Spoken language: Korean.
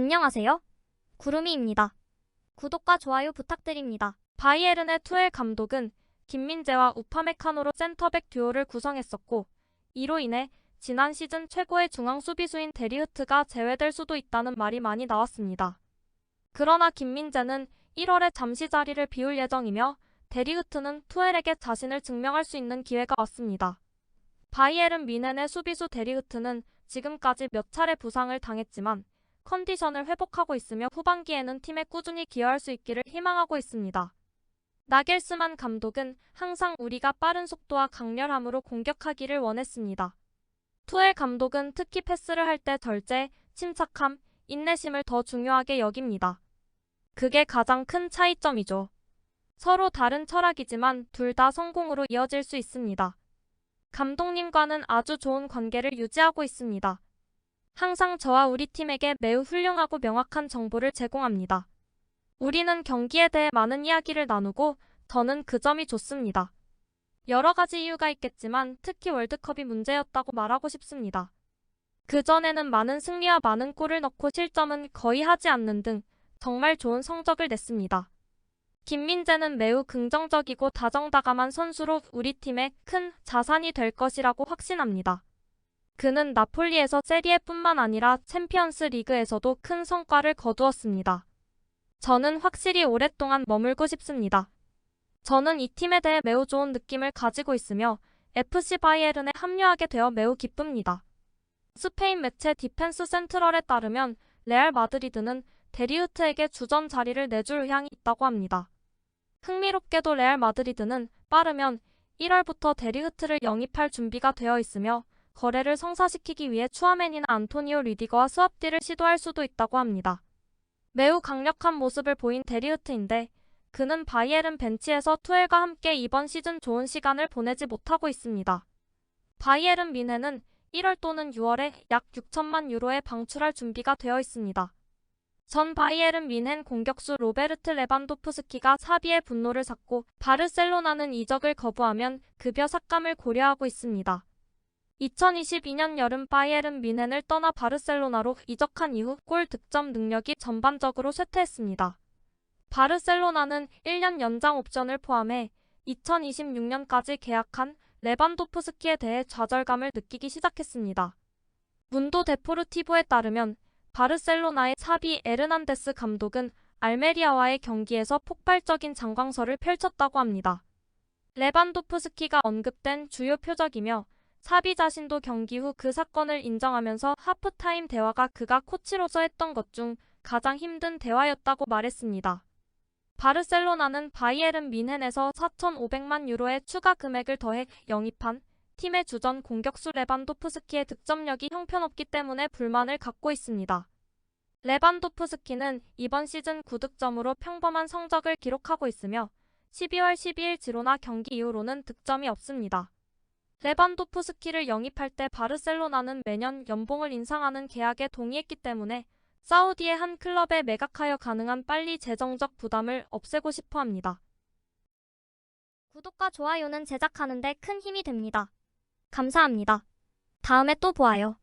안녕하세요. 구름이입니다. 구독과 좋아요 부탁드립니다. 바이에른의 투엘 감독은 김민재와 우파메카노로 센터백 듀오를 구성했었고 이로 인해 지난 시즌 최고의 중앙 수비수인 데리흐트가 제외될 수도 있다는 말이 많이 나왔습니다. 그러나 김민재는 1월에 잠시 자리를 비울 예정이며 데리흐트는 투엘에게 자신을 증명할 수 있는 기회가 왔습니다. 바이에른 미넨의 수비수 데리흐트는 지금까지 몇 차례 부상을 당했지만 컨디션을 회복하고 있으며 후반기에는 팀에 꾸준히 기여할 수 있기를 희망하고 있습니다. 나겔스만 감독은 항상 우리가 빠른 속도와 강렬함으로 공격하기를 원했습니다. 투엘 감독은 특히 패스를 할 때 절제, 침착함, 인내심을 더 중요하게 여깁니다. 그게 가장 큰 차이점이죠. 서로 다른 철학이지만 둘 다 성공으로 이어질 수 있습니다. 감독님과는 아주 좋은 관계를 유지하고 있습니다. 항상 저와 우리 팀에게 매우 훌륭하고 명확한 정보를 제공합니다. 우리는 경기에 대해 많은 이야기를 나누고 저는 그 점이 좋습니다. 여러 가지 이유가 있겠지만 특히 월드컵이 문제였다고 말하고 싶습니다. 그전에는 많은 승리와 많은 골을 넣고 실점은 거의 하지 않는 등 정말 좋은 성적을 냈습니다. 김민재는 매우 긍정적이고 다정다감한 선수로 우리 팀의 큰 자산이 될 것이라고 확신합니다. 그는 나폴리에서 세리에뿐만 아니라 챔피언스 리그에서도 큰 성과를 거두었습니다. 저는 확실히 오랫동안 머물고 싶습니다. 저는 이 팀에 대해 매우 좋은 느낌을 가지고 있으며 FC 바이에른에 합류하게 되어 매우 기쁩니다. 스페인 매체 디펜스 센트럴에 따르면 레알 마드리드는 데리우트에게 주전 자리를 내줄 의향이 있다고 합니다. 흥미롭게도 레알 마드리드는 빠르면 1월부터 데리흐트를 영입할 준비가 되어 있으며 거래를 성사시키기 위해 추아맨이나 안토니오 리디거와 스왑디를 시도할 수도 있다고 합니다. 매우 강력한 모습을 보인 데리흐트인데 그는 바이에른 벤치에서 투엘과 함께 이번 시즌 좋은 시간을 보내지 못하고 있습니다. 바이에른 미네는 1월 또는 6월에 약 6천만 유로에 방출할 준비가 되어 있습니다. 전 바이에른 미넨 공격수 로베르트 레반도프스키가 사비의 분노를 샀고 바르셀로나는 이적을 거부하면 급여 삭감을 고려하고 있습니다. 2022년 여름 바이에른 미넨을 떠나 바르셀로나로 이적한 이후 골 득점 능력이 전반적으로 쇠퇴했습니다. 바르셀로나는 1년 연장 옵션을 포함해 2026년까지 계약한 레반도프스키에 대해 좌절감을 느끼기 시작했습니다. 문도 데포르티보에 따르면 바르셀로나의 사비 에르난데스 감독은 알메리아와의 경기에서 폭발적인 장광설을 펼쳤다고 합니다. 레반도프스키가 언급된 주요 표적이며 사비 자신도 경기 후 그 사건을 인정하면서 하프타임 대화가 그가 코치로서 했던 것 중 가장 힘든 대화였다고 말했습니다. 바르셀로나는 바이에른 민헨에서 4,500만 유로의 추가 금액을 더해 영입한 팀의 주전 공격수 레반도프스키의 득점력이 형편없기 때문에 불만을 갖고 있습니다. 레반도프스키는 이번 시즌 9득점으로 평범한 성적을 기록하고 있으며 12월 12일 지로나 경기 이후로는 득점이 없습니다. 레반도프스키를 영입할 때 바르셀로나는 매년 연봉을 인상하는 계약에 동의했기 때문에 사우디의 한 클럽에 매각하여 가능한 빨리 재정적 부담을 없애고 싶어 합니다. 구독과 좋아요는 제작하는데 큰 힘이 됩니다. 감사합니다. 다음에 또 보아요.